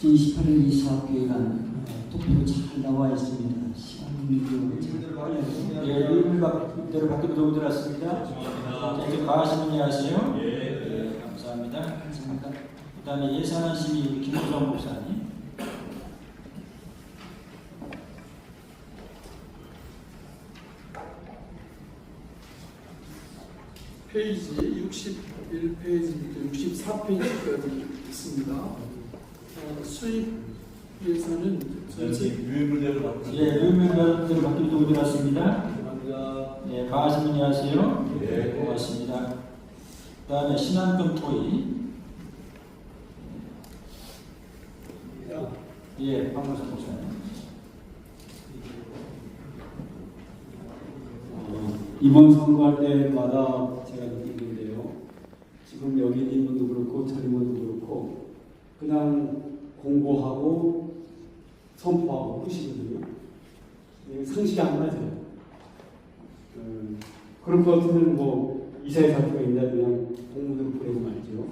제28일 이사교회관 투표 잘 나와 있습니다. 시간이 예, 일일대로 받기로 도움 들었습니다. 자, 이제 과하신 분이 하세요. 예, 감사합니다. 감사합니다. 그 다음에 예산하심이 김호정 목사님. 페이지 61페이지부터 64페이지까지 있습니다. 어, 수입 예산은 전체 유인물대로 받고 예, 일일대로 받기로 도움 들었습니다. 감사합니다. 예, 과하신 분이 하세요. 예. 고맙습니다. 그 다음에 신한금 토의. 예, 박무선 목사님. 어, 이번 선거할 때마다 제가 느끼는데요. 지금 여기 있는 분도 그렇고 저리 분도 그렇고 그냥 공고하고 선포하고 끝이거든요. 이게 상식이 안 맞아요. 음, 그럴 것 같으면 뭐 이사회 사표가 있나 그냥 공문으로 보내고 말죠.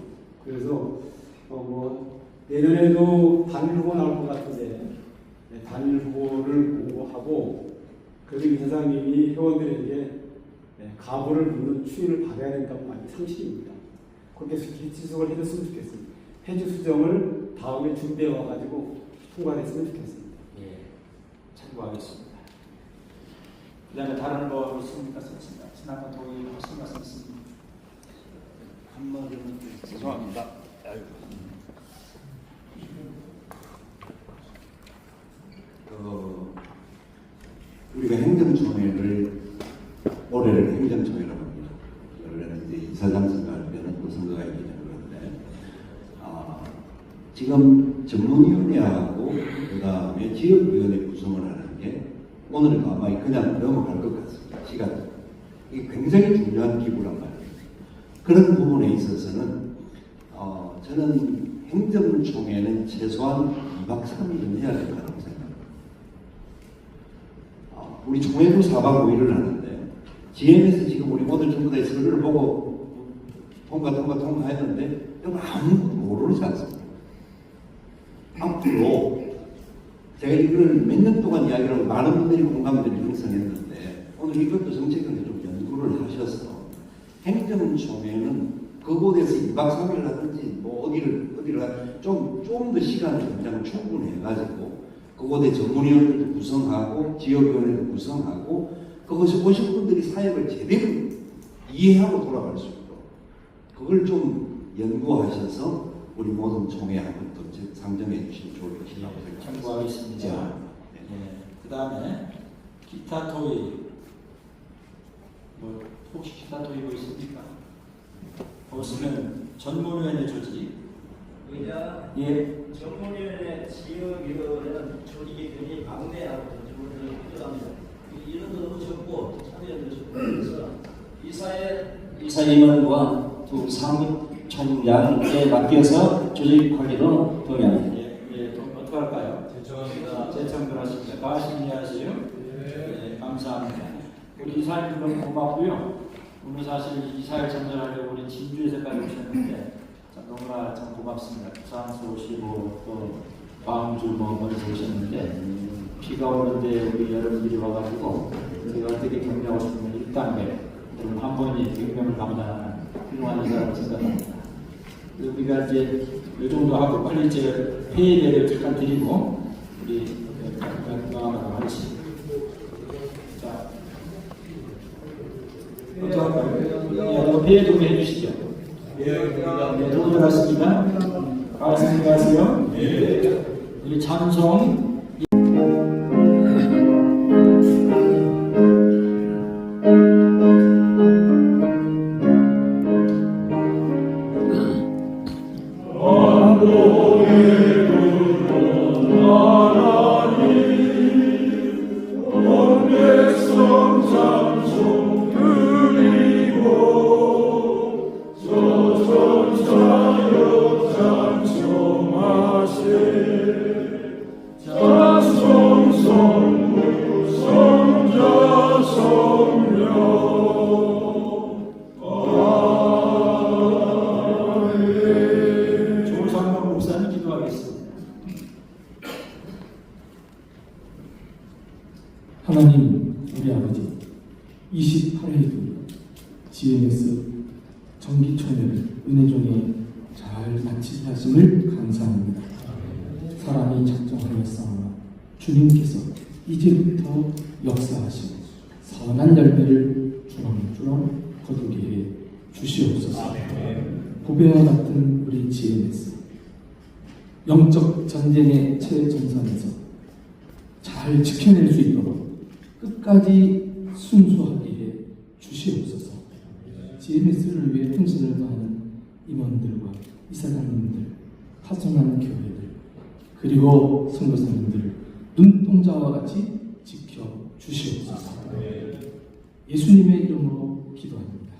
그래서 어, 뭐 내년에도 단일 후보 나올 것 같은데 네, 단일 후보를 공고하고 그래서 이 사장님이 회원들에게 네, 가보를 묻는 추인을 받아야 된다고 말이 상식입니다. 그렇게 지속을 해줬으면 좋겠습니다. 해주 수정을 다음에 준비해 와가지고 통과됐으면 좋겠습니다. 예, 참고하겠습니다. 그 다음에 다른 거 있습니까? 썼습니다. 신한금 토의 무슨 말씀 있습니까? 한마디는 죄송합니다. 아이고. 어, 우리가 행정총회를 행정총회라고 합니다. 원래는 이제 이사장 선거할 때는 또 선거가 있기 때문에 아, 지금 전문위원회하고 그 다음에 지역위원회 구성을 하는 게 오늘은 아마 그냥 넘어갈 것 같습니다. 시간 이게 굉장히 중요한 기구란 말이에요. 그런 부분에 있어서는 어, 저는 행정총회는 최소한 2박 3일은 해야 된다고 생각합니다. 어, 우리 총회도 4박 5일을 하는데 GM에서 지금 우리 오늘 전부 다 서류를 보고 통과 통과 통과했는데 아무것도 모르지 않습니다. 앞으로 제가 이걸 몇년 동안 이야기를 하고 많은 분들이 공감대를 형성했는데 오늘 이것도 정책을 좀 연구를 하셔서 행정총회는 그곳에서 2박 3일 하든지 뭐 어디를 어디를 좀 좀 더 시간을 연장 충분히 해가지고 그곳에 전문위원회도 구성하고 지역위원회도 구성하고 그것이 오신 분들이 사역을 제대로 이해하고 돌아갈 수 있도록 그걸 좀 연구하셔서 우리 모든 총회 한번 또 상정해 주시면 좋을 것이라고 생각합니다. 참고하겠습니다. 네. 예, 그 다음에 기타 토의. 뭐 혹시 기타 토의 뭐 있습니까? 없으면 전문위원회 조직. 의자 예, 전문위원회 지역위원회는 조직이 굉장히 방대하고 전문위원회 필요합니다. 이런 거 너무 적고 참여자도 적고 그래서 이사회 이사임원과 두 사무 총장에 맡겨서 조직 관리로 동의합니다. 예, 예, 또 어떻게 할까요? 죄송합니다. 제청 들어왔습니다. 과하신 하세요. 네, 감사합니다. 우리 이사님들은 고맙고요. 오늘 사실 이사를 전달하려고 우리 진주에서까지 오셨는데 참 너무나 참 고맙습니다. 부산서 오시고 또 광주 뭐 멀리서 오셨는데 비가 오는데 우리 여러분들이 와가지고 제가 어떻게 격려하고 싶으면 1단계 여러분 한 번이 100명을 감당하는 훌륭한 이사라고 생각합니다. 우리가 이제 이 정도 하고 빨리 이제 회의를 잠깐 드리고 우리 건강하도록 하겠습니다. 자, 먼저 할까요? 예, 회의 좀 해주시죠. 네, 도움 들었습니다. 말씀 하세요. 우리 찬송 하심을 감사합니다. 사람이 작정하였사오나 주님께서 이제부터 역사하시고 선한 열매를 주렁주렁 거두게 해 주시옵소서. 고배와 같은 우리 GMS 영적 전쟁의 최전선에서 잘 지켜낼 수 있도록 끝까지 순수하게 해 주시옵소서. GMS를 위해 헌신을 다하는 임원들과 이사장님들, 파송하는 교회들, 그리고 선교사님들을 눈동자와 같이 지켜 주시옵소서. 예수님의 이름으로 기도합니다.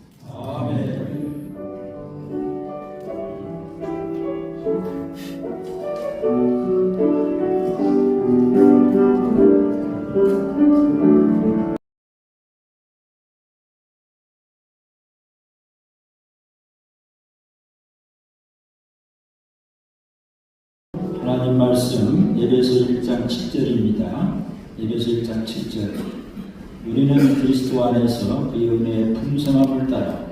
하나님 말씀 예배소 1장 7절입니다. 예배소 1장 7절 우리는 그리스도 안에서 그의 은혜의 풍성함을 따라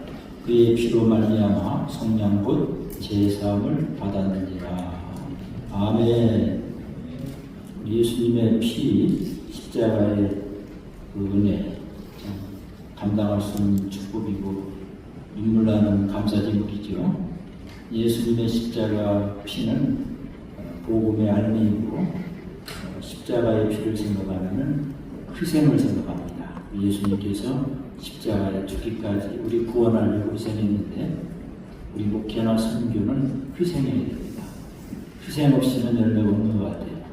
그의 피로 말미암아 성량 곧 제사함을 받았느니라. 아멘. 예수님의 피 십자가의 그 은혜 참 감당할 수 없는 축복이고 눈물 나는 감사제목이죠. 예수님의 십자가 피는 복음의 알미이고 어, 십자가의 피를 생각하면 희생을 생각합니다. 예수님께서 십자가에 죽기까지 우리 구원하려고 희생했는데 우리 목회나 선교는 희생해야 됩니다. 희생 없이는 열매가 없는 것 같아요.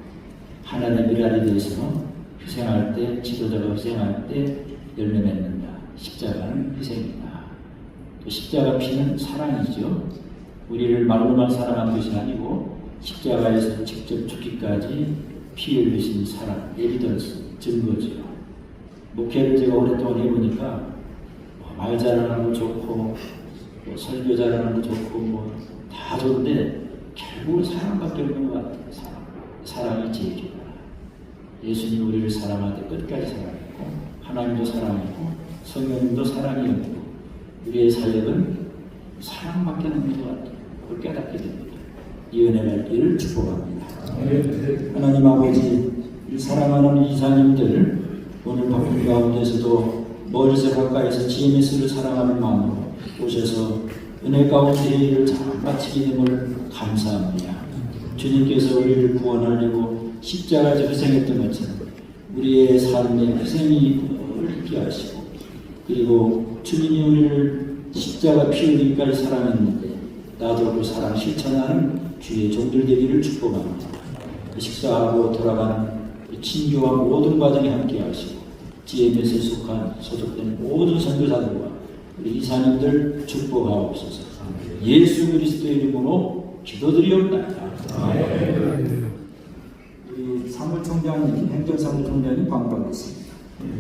하나님의 일하에 대해서 희생할 때 지도자가 희생할 때 열매 맺는다. 십자가는 희생이다. 또 십자가 피는 사랑이죠. 우리를 말로만 사랑한 것이 아니고 십자가에서 직접 죽기까지 피 흘리신 사랑, 에비던스, 증거죠. 목회를 제가 오랫동안 해보니까 뭐말 잘하는 거 좋고 뭐 설교 잘하는 거 좋고 뭐 다 좋은데 결국은 사랑밖에 없는 것 같아요. 사랑. 사랑이 제일 중요하다. 예수님 우리를 사랑할 때 끝까지 사랑했고 하나님도 사랑했고 성령님도 사랑이었고 우리의 사역은 사랑밖에 없는 것 같아요. 그걸 깨닫게 됩니다. 이 은혜를 이를 축복합니다. 하나님 아버지 이 사랑하는 이사님들 오늘 바쁜 가운데서도 멀리서 가까이서 GMS를 사랑하는 마음으로 오셔서 은혜 가운데 일을 잘 마치게 됨을 감사합니다. 주님께서 우리를 구원하려고 십자가에서 희생했던 것처럼 우리의 삶에 희생이 늘 있게 하시고 그리고 주님이 우리를 십자가 피 흘리기까지 사랑했는데 나도 그 사랑 실천하는 주의 종들 되기를 축복합니다. 그 식사하고 그 친교와 모든 과정에 함께 하시고 GMS에 속한 소속된 모든 선교사들과 우리 이사님들 축복하옵소서. 예수 그리스도의 이름으로 기도드리옵나이다. 우리 사무총장님, 행정사무총장님 광고하겠습니다.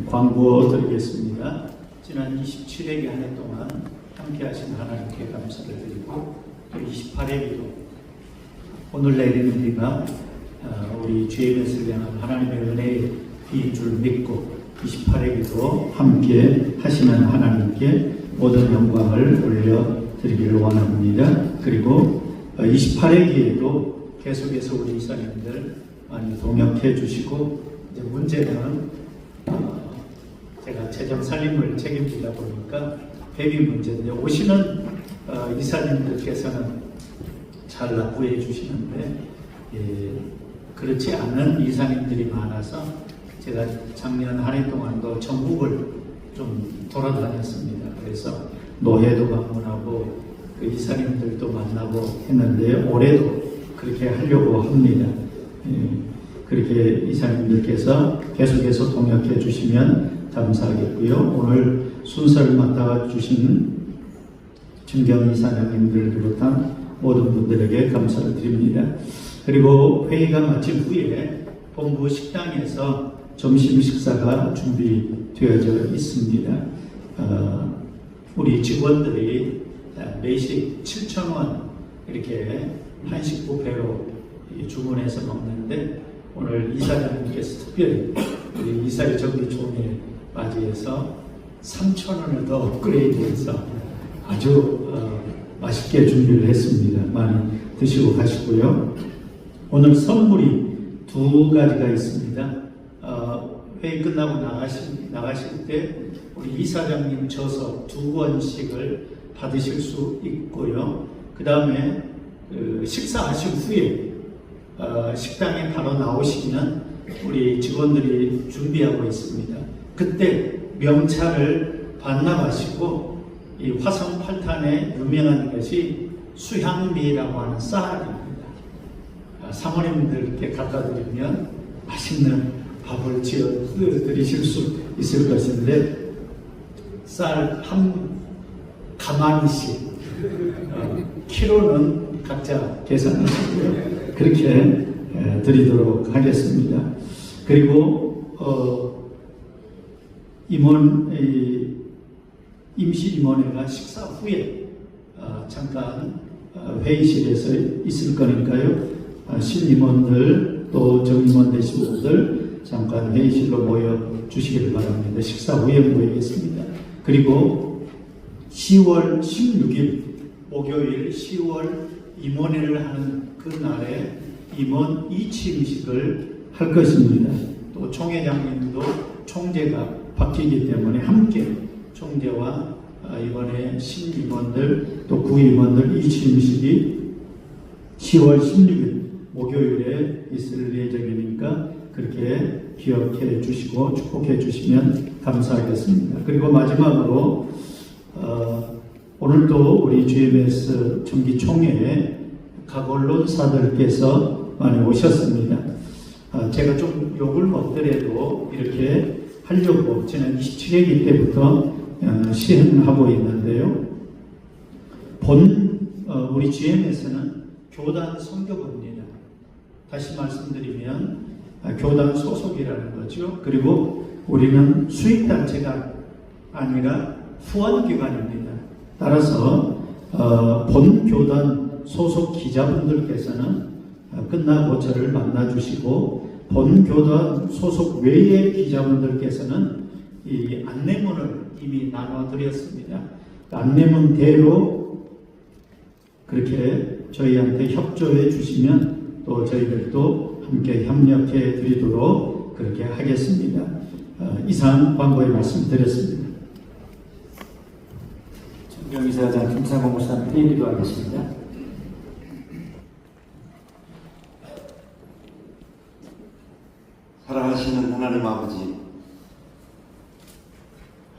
광고 드리겠습니다. 지난 27회기 한 해 동안 함께 하신 하나님께 감사를 드리고 또 28회 기도 오늘 내리는 비가 어, 우리 GMS를 향한 하나님의 은혜의 비인 줄 믿고 28회기도 함께 하시는 하나님께 모든 영광을 올려드리기를 원합니다. 그리고 28회기에도 계속해서 우리 이사님들 많이 동역해 주시고 이제 문제는 어, 제가 재정 살림을 책임지다 보니까 대비 문제인데 오시는 어, 이사님들께서는 잘 납부해 주시는데 예, 그렇지 않은 이사님들이 많아서 제가 작년 한 해 동안도 전국을 좀 돌아다녔습니다. 그래서 노회도 방문하고 그 이사님들도 만나고 했는데 올해도 그렇게 하려고 합니다. 예, 그렇게 이사님들께서 계속해서 동역해 주시면 감사하겠고요. 오늘 순서를 맡아 주신 김경 이사장님들 비롯한 감사를 드립니다. 그리고 회의가 마친 후에 본부 식당에서 점심 식사가 준비되어져 있습니다. 어, 우리 직원들이 매식 7,000원 이렇게 한식 뷔페로 주문해서 먹는데 오늘 이사장님께서 특별히 우리 이사의 정기 총회 맞이해서 3,000원을 더 업그레이드해서 아주 어, 맛있게 준비를 했습니다. 많이 드시고 가시고요. 오늘 선물이 두 가지가 있습니다. 어, 회의 끝나고 나가실, 나가실 때 우리 이사장님 저서 두 권씩을 받으실 수 있고요. 그 다음에 그 식사하신 후에 어, 식당에 바로 나오시면 우리 직원들이 준비하고 있습니다. 그때 명찰을 반납하시고 이 화성 팔탄에 유명한 것이 수향미라고 하는 쌀입니다. 아, 사모님들께 갖다 드리면 맛있는 밥을 지어 드리실 수 있을 것인데 쌀 한 가마니씩 어, 키로는 각자 계산하시고요. 그렇게 에, 드리도록 하겠습니다. 그리고 어, 임원 이, 임시 임원회가 식사 후에 어, 잠깐 어, 회의실에서 있을 거니까요. 어, 신임원들 또 정임원 되신 분들 잠깐 회의실로 모여 주시길 바랍니다. 식사 후에 모이겠습니다. 그리고 10월 16일 목요일 10월 임원회를 하는 그 날에 임원 이침식을 할 것입니다. 또 총회장님도 총재가 바뀌기 때문에 함께 총재와 아, 이번에 신임원들 또 구임원들 이침식이 10월 16일 목요일에 있을 예정이니까 그렇게 기억해 주시고 축복해 주시면 감사하겠습니다. 그리고 마지막으로 어, 오늘도 우리 GMS 정기총회에 각 언론사들께서 많이 오셨습니다. 아, 제가 좀 욕을 먹더라도 이렇게 하려고 지난 27회기 때부터 어, 시행하고 있는데요. 본 어, 우리 GM에서는 교단 선교부입니다. 다시 말씀드리면 아, 교단 소속이라는 거죠. 그리고 우리는 수익단체가 아니라 후원기관입니다. 따라서 어, 본 교단 소속 기자분들께서는 어, 끝나고 저를 만나주시고 본 교단 소속 외의 기자분들께서는 이 안내문을 이미 나눠드렸습니다. 그 안내문대로 그렇게 저희한테 협조해 주시면 또 저희들도 함께 협력해 드리도록 그렇게 하겠습니다. 어, 이상 광고의 말씀 드렸습니다. 정경이사장 김상호 목사님 회의도 하겠습니다. 사랑하시는 하나님 아버지,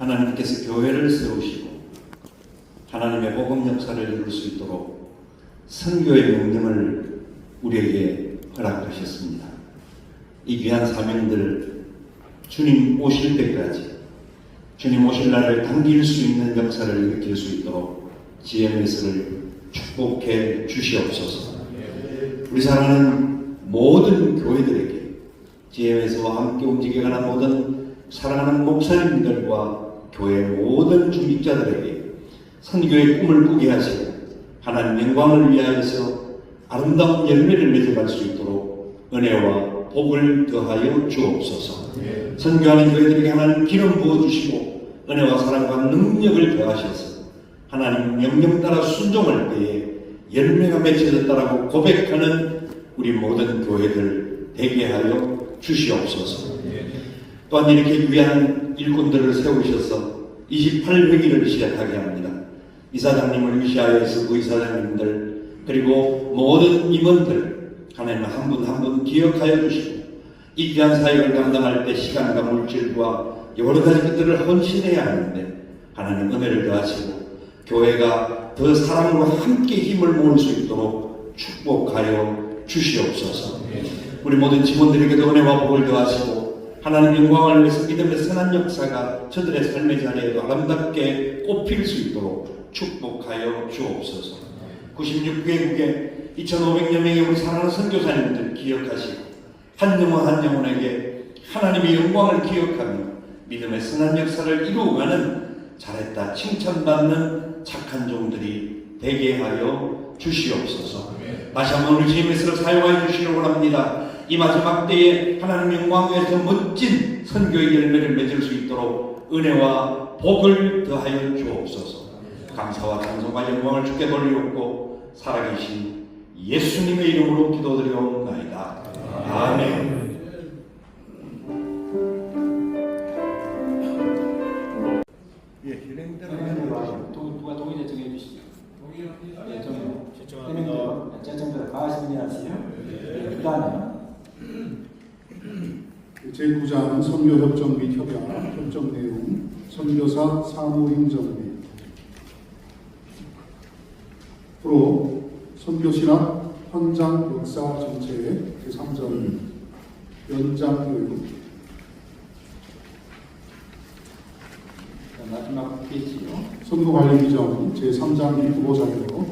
하나님께서 교회를 세우시고 하나님의 복음 역사를 이룰 수 있도록 선교의 명령을 우리에게 허락하셨습니다. 이 귀한 사명들 주님 오실 때까지 주님 오실 날을 당길 수 있는 역사를 일으킬 수 있도록 GMS를 축복해 주시옵소서. 우리 사랑하는 모든 교회들에게 GMS와 함께 움직여가는 모든 사랑하는 목사님들과 교회 모든 중직자들에게 선교의 꿈을 꾸게 하시고 하나님 영광을 위하여서 아름다운 열매를 맺어갈 수 있도록 은혜와 복을 더하여 주옵소서. 선교하는 교회들에게 하나님 기름 부어주시고 은혜와 사랑과 능력을 더하셔서 하나님 명령 따라 순종할 때에 열매가 맺혀졌다라고 고백하는 우리 모든 교회들 되게 하여 주시옵소서. 또한 이렇게 귀한 일꾼들을 세우셔서 28회기를 시작하게 합니다. 이사장님을 위시하여서 그 이사장님들 그리고 모든 임원들 하나님 한 분 한 분 기억하여 주시고 이 귀한 사역을 감당할 때 시간과 물질과 여러 가지 것들을 헌신해야 하는데 하나님 은혜를 더하시고 교회가 더 사랑과 함께 힘을 모을 수 있도록 축복하여 주시옵소서. 우리 모든 직원들에게도 은혜와 복을 더하시고 하나님 영광을 위해서 믿음의 선한 역사가 저들의 삶의 자리에도 아름답게 꽃필 수 있도록 축복하여 주옵소서. 96개국에 2,500여 명의 우리 사랑하는 선교사님들 기억하시고 한 영혼 한 영혼에게 하나님의 영광을 기억하며 믿음의 선한 역사를 이루어가는 잘했다 칭찬받는 착한 종들이 되게 하여 주시옵소서. 다시 한번 우리 주님의서를 사용하여 주시려고 합니다. 이 마지막 때에 하나님 영광 위에서 멋진 선교의 열매를 맺을 수 있도록 은혜와 복을 더하여 주옵소서. 감사와 찬송과 영광을 주께 돌리옵고 살아계신 예수님의 이름으로 기도드리옵나이다. 제3장 후보 자료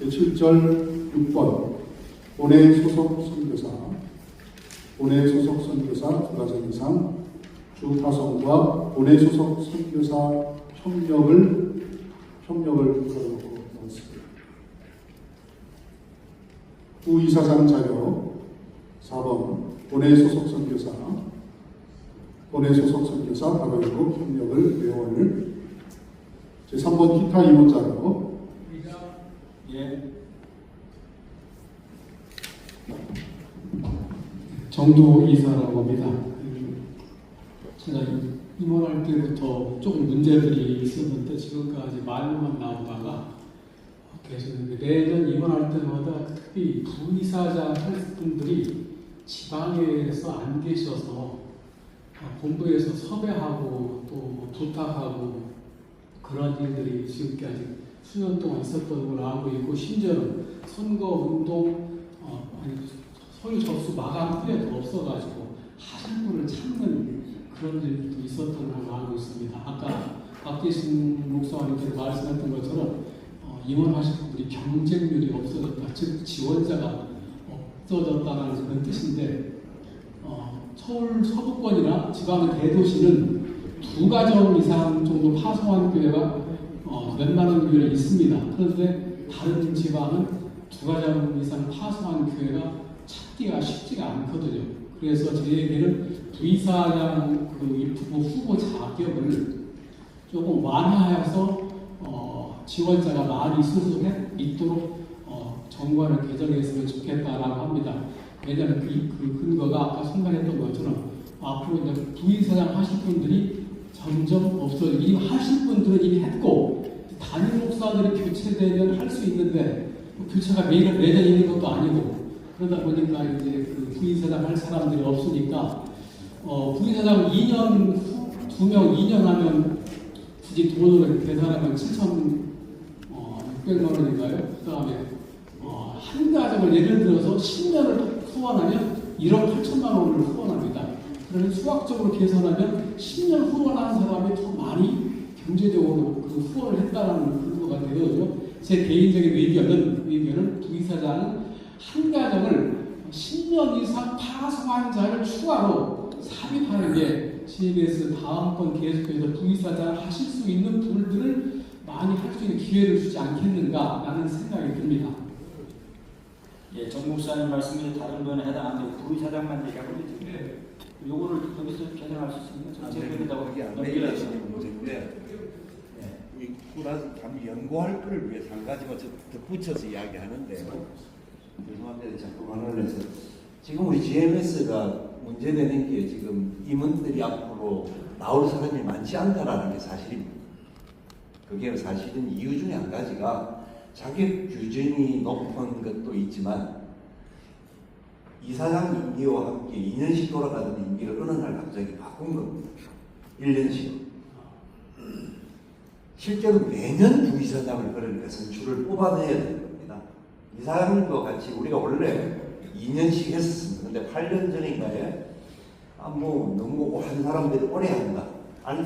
제7절 6번 본회 소속 선교사 본회 소속 선교사 두 가정 이상 주 파송과 본회 소속 선교사 협력을 협력을 걸어놓고 넣었습니다. 부이사장 자료 4번 본회 소속 선교사 본회 소속 선교사 바로 협력을 외원을 제 3번 기타 임원 자료 예. 정도 이사라고 합니다. 제가 임원할 때부터 조금 문제들이 있었는데 지금까지 말로만 나오다가 계속 매년 임원할 때마다 특히 부이사장 할 분들이 지방에서 안 계셔서 본부에서 섭외하고 또 부탁하고 그런 일들이 지금까지 수년 동안 있었던 걸 알고 있고 심지어는 선거 운동 어, 아니 서류 접수 마감 후에도 없어가지고 하실 분을 찾는 그런 일도 있었던 걸로 알고 있습니다. 아까 박계신 목사님께서 말씀했던 것처럼 어, 임원하실 분들이 경쟁률이 없어졌다, 즉 지원자가 없어졌다는 그런 뜻인데 어, 서울 서부권이나 지방 대도시는 두 가정 이상 정도 파송한 교회가 어, 웬만한 교회는 있습니다. 그런데 다른 지방은 두 가정 이상 파송한 교회가 찾기가 쉽지가 않거든요. 그래서 저희에게는 부이사장 그 입후보 후보 자격을 조금 완화해서 어, 지원자가 많이 있을 있도록 어, 정관을 개정했으면 좋겠다라고 합니다. 왜냐하면 그, 그 근거가 아까 설명했던 것처럼 앞으로 이제 부이사장 하실 분들이 점점 없어지고 이미 하실 분들은 이미 했고 단임 목사들이 교체되면 할 수 있는데 뭐 교체가 매일 매년 있는 것도 아니고 그러다 보니까 이제 그 부인사장 할 사람들이 없으니까 어, 부인사장 2년 두 명 2년 하면 굳이 돈으로 계산하면 7천 어, 600만 원인가요? 그 다음에 어, 한 가정을 예를 들어서 10년을 후원하면 1억 8천만 원을 후원합니다. 그러면 수학적으로 계산하면 10년 후원하는 사람이 더 많이 경제적으로 그 후원을 했다는 근거가 되거든요. 제 개인적인 의견은 의견은 부이사장은 한 가정을 10년 이상 파송한 자를 추가로 삽입하는 게 CBS 다음번 계속해서 부이사장 하실 수 있는 분들을 많이 할 수 있는 기회를 주지 않겠는가라는 생각이 듭니다. 예, 정 목사님 말씀에 다른 분에 해당하는데 부의사장만 얘기하고 있죠. 네. 요거를 여기서 개정할 수 그게 안 넘겨야죠. 내리는 문제인데 이 꾸라서 참 연구할 거를 위해서 한 가지만 더 덧붙여서 이야기하는데요. 죄송한데 자꾸 말을 해서 지금 우리 GMS가 문제되는 게 지금 임원들이 앞으로 나올 사람이 많지 않다라는 게 사실입니다. 그게 사실은 이유 중에 한 가지가 자격 규정이 높은 것도 있지만 이사장 임기와 함께 2년씩 돌아가던 임기를 어느 날 갑자기 바꾼 겁니다. 1년씩. 실제로 매년 부이사장을 그러니까 선출을 뽑아내야 되는 겁니다. 이사장님과 같이 우리가 원래 2년씩 했었습니다. 근데 8년 전인가에 아, 뭐 너무 한 사람들이 오래 한다.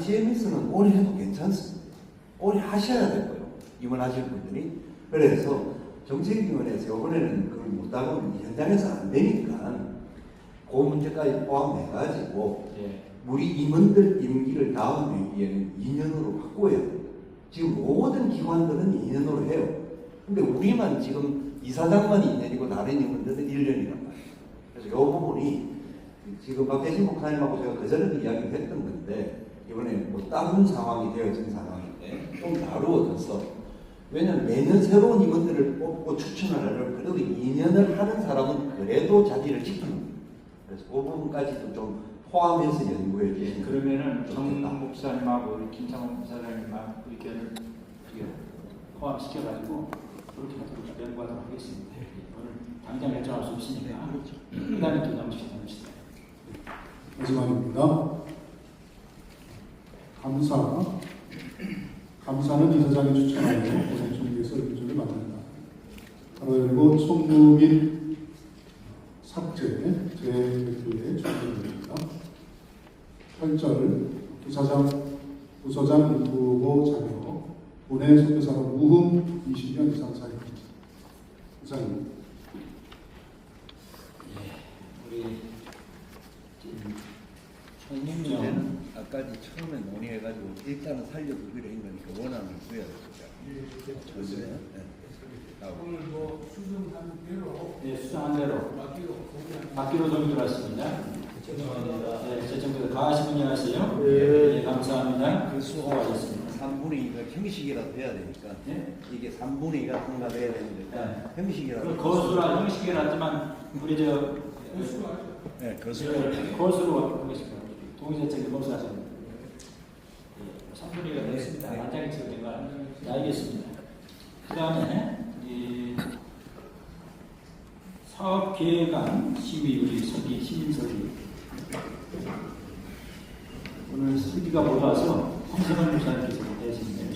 GMS는 오래 해도 괜찮습니다. 오래 하셔야 될 거예요. 임원하실 분들이. 그래서 정책위원회에서 이번에는 그걸 못하고 현장에서 안 되니까 그 문제까지 포함해가지고 예. 우리 임원들 임기를 다음 회기에는 2년으로 바꿔야 돼요. 지금 모든 기관들은 2년으로 해요. 근데 우리만 지금 이사장만 2년이고 다른 임원들은 1년이란 말이에요. 그래서 이 부분이 지금 박대신 목사님하고 제가 그전에도 이야기를 했던 건데 이번에 뭐 다른 상황이 되어진 상황인데 예, 좀 다루어져서 왜냐면 매년 새로운 임원들을 뽑고 추천을 하려면 그래도 2년을 하는 사람은 그래도 자기를 지키는 거예요. 그래서 그 부분까지도 좀 포함해서 연구해 주시면 예, 그러면은 정. 목사님하고 우리 김창원 목사님하고 의견을 포함시켜가지고 그렇게 하도록 연구하도록 하겠습니다. 예, 오늘 당장 결정할 수 없으니까 그 다음에 또 남으시다 남으시다. 마지막입니다. 감사. 감사는 이사장이 추천하여 보생총리에서 의견을 만든다. 바로 열고 총무 및 삭제 재대표의 총무입니다. 8절 부사장 부서장 후보 자격 본회 선교사로 무흠 20년 이상 사입니다. 부장님. 우리 지금 총리는 아까 처음에 논의해가지고 일단은 살려두기로 한 거니까 원안을 구해야 됩니다. 주제. 오늘 뭐 수정한 대로 네, 수상한 대로 맡기로 공개한 받기로 정리 들어왔습니다. 죄송합니다. 네, 제청부터 강하신 분이 하세요. 네. 네, 감사합니다. 그 수고하셨습니다. 3분의 2가 형식이라도 돼야 되니까 네? 이게 3분의 2가 통과돼야 되는데 네. 형식이라도 그 거수라 형식이긴 하지만 우리 저 네, 거수 네, 거수로 하겠습니다. 동의자청이 거수하십니다. 예, 3분위가 됐습니다. 네. 만장이 지금 가 네, 알겠습니다. 그 다음에 이 사업 계획안 심의 우리 서기 시민서기 오늘 서기가 올라와서 황성환 목사님께서 대신 내